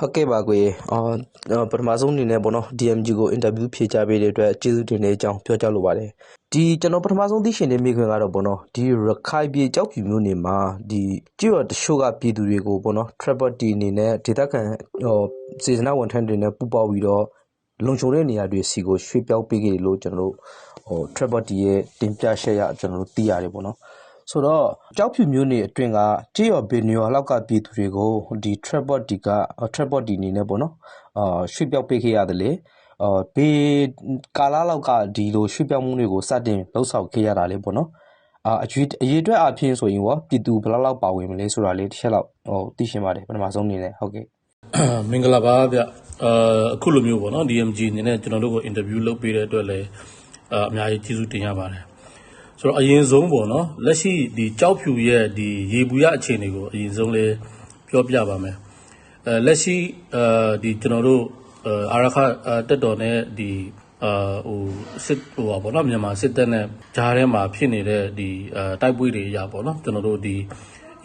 ဟုတ်ကဲ့ပါကိုရေအော်ပထမဆုံးအနေနဲ့ပေါ့နော် DMG ကိုအင်တာဗျူးဖြေချပေးတဲ့အတွက်ကျေးဇူးတင်တဲ့အကြောင်းပြောကြားလိုပါတယ်ဒီကျွန်တော်ပထမဆုံးသိရှင်တဲ့မိခွန်းကတော့ပေါ့နော်ဒီရခိုင်ပြည်ကြောက်ဖြူမျိုးနေမှာဒီကြည့်ရတချို့ကပြည်သူတွေကိုပေါ့နော် trapper T အနေနဲ့ဒေသခံဟိုစေစနာဝန်ထမ်းတွေနဲ့ပူးပေါင်းပြီးတော့လုံခြုံတဲ့နေရာတွေစီကိုရွှေ့ပြောင်းပေးခဲ့လို့ကျွန်တော်တို့ဟို trapper T ရဲ့တင်ပြချက်ရကျွန်တော်တို့သိရတယ်ပေါ့နော် ဆိုတော့ကြောက်ဖြူမျိုးနေအတွင်းကကြေးရော်ဘေနီယောလောက်ကပြည်သူတွေကိုဒီ trapper T က trapper T အနေနဲ့ပေါ့နော်အာရွှေ့ပြောင်းပေးခဲ့ရတယ်လေအာဘေကာလာလောက်ကဒီလိုရွှေ့ပြောင်းမှုတွေကိုစတင်လှုပ်ဆောင်ခဲ့ရတာလေပေါ့နော်အာအကျွေးအရေးအတွက်အဖြစ်ဆိုရင်ရောပြည်သူဘယ်လောက်လောက်ပါဝင်မလဲဆိုတာလေးတစ်ချက်လောက်ဟိုသိရှင်းပါတယ်ပထမဆုံးအနေနဲ့ဟုတ်ကဲ့မင်္ဂလာပါဗျအာအခုလိုမျိုးပေါ့နော် DMG အနေနဲ့ကျွန်တော်တို့ကိုအင်တာဗျူးလုပ်ပေးတဲ့အတွက်လည်းအာအများကြီးကျေးဇူးတင်ရပါတယ် ဆိုတော့အရင်ဆုံးပေါ့နော်လက်ရှိဒီကြောက်ဖြူရဲ့ဒီရေဘူးရအခြေအနေကိုအရင်ဆုံးလေးပြောပြပါမယ်အဲလက်ရှိအာဒီကျွန်တော်တို့အာရခတက်တော်နဲ့ဒီအာဟိုစစ်ဟိုပါပေါ့နော်မြန်မာစစ်တပ်နဲ့ဂျားထဲမှာဖြစ်နေတဲ့ဒီအာတိုက်ပွဲတွေအရာပေါ့နော်ကျွန်တော်တို့ဒီ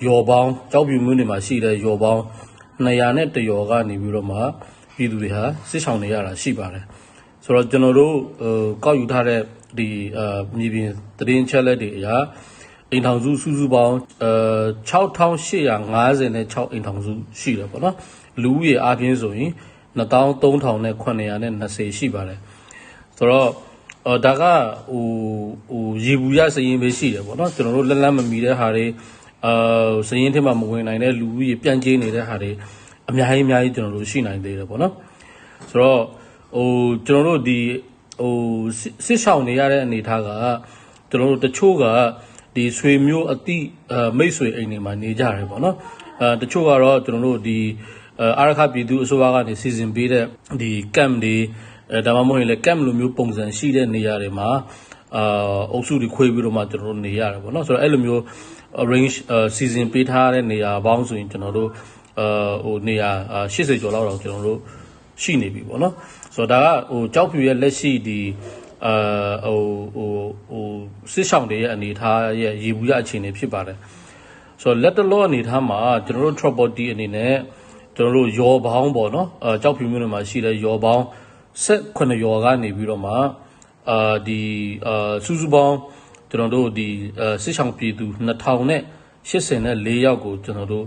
ယော်ပေါင်းကြောက်ဖြူမျိုးတွေမှာရှိတဲ့ယော်ပေါင်း200နဲ့တယောကနေပြီးတော့မှပြည်သူတွေဟာစစ်ဆောင်နေရတာရှိပါတယ်ဆိုတော့ကျွန်တော်တို့ဟိုကောက်ယူထားတဲ့ ဒီအာမြေပြင်သတင်းချက်လက်တွေအရာအိမ်ထောင်စုစုစုပေါင်းအဲ6856အိမ်ထောင်စုရှိတယ်ပေါ့နော်လူဦးရေအပြင်းဆိုရင်23,920ရှိပါတယ်ဆိုတော့အော်ဒါကဟိုဟိုရေဘူးရစရင်ပဲရှိတယ်ပေါ့နော်ကျွန်တော်တို့လက်လက်မမီတဲ့ဟာတွေအာစရင်ထဲမှာမဝင်နိုင်တဲ့လူဦးရေပြန့်ကျဲနေတဲ့ဟာတွေအများကြီးအများကြီးကျွန်တော်တို့ရှိနိုင်သေးတယ်ပေါ့နော်ဆိုတော့ဟိုကျွန်တော်တို့ဒီ ဟိုစစ်ဆောင်နေရတဲ့အနေထားကကျွန်တော်တို့တချို့ကဒီဆွေမျိုးအတိအမိတ်ဆွေအိမ်တွေမှာနေကြတယ်ပေါ့နော်အဲတချို့ကတော့ကျွန်တော်တို့ဒီအာရခပြည်သူအစိုးရကနေစီစဉ်ပေးတဲ့ဒီ camp တွေအဲဒါမှမဟုတ်ရင်လည်း camp လိုမျိုးပုံစံရှိတဲ့နေရာတွေမှာအာအုပ်စုတွေခွဲပြီးတော့မှကျွန်တော်တို့နေရတယ်ပေါ့နော်ဆိုတော့အဲ့လိုမျိုး range စီစဉ်ပေးထားတဲ့နေရာပေါင်းဆိုရင်ကျွန်တော်တို့အာဟိုနေရာ80ကျော်လောက်တော့ကျွန်တော်တို့ ရှိနေပြီပေါ့နော်ဆိုတော့ဒါကဟိုကြောက်ဖြူရဲ့လက်ရှိဒီအာဟိုဟိုဟိုစစ်ဆောင်တွေရဲ့အနေထားရဲ့ရေဘူးရအခြေအနေဖြစ်ပါတယ်ဆိုတော့လက်တလောအနေထားမှာကျွန်တော်တို့ property အနေနဲ့ကျွန်တော်တို့ရောပေါင်းပေါ့နော်အဲကြောက်ဖြူမျိုးတွေမှာရှိတဲ့ရောပေါင်း18ရောကနေပြီးတော့မှအာဒီအာစုစုပေါင်းကျွန်တော်တို့ဒီစစ်ဆောင်ပြည်သူ2084ယောက်ကိုကျွန်တော်တို့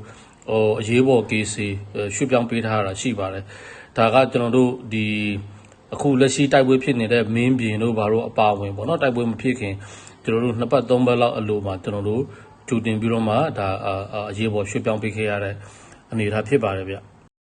ဟိုအရေးပေါ်ကေးစီရွှေ့ပြောင်းပေးထားတာရှိပါတယ် ဒါကကျွန်တော်တို့ဒီအခုလက်ရှိတိုက်ပွဲဖြစ်နေတဲ့မင်းပြင်တို့ဘာလို့အပါဝင်ပေါ့နော်တိုက်ပွဲမဖြစ်ခင်ကျွန်တော်တို့နှစ်ပတ်သုံးပတ်လောက်အလိုမှာကျွန်တော်တို့ကြိုတင်ပြီးတော့မှဒါအရေးပေါ်ရွှေ့ပြောင်းပေးခဲ့ရတဲ့အနေအထားဖြစ်ပါတယ်ဗျ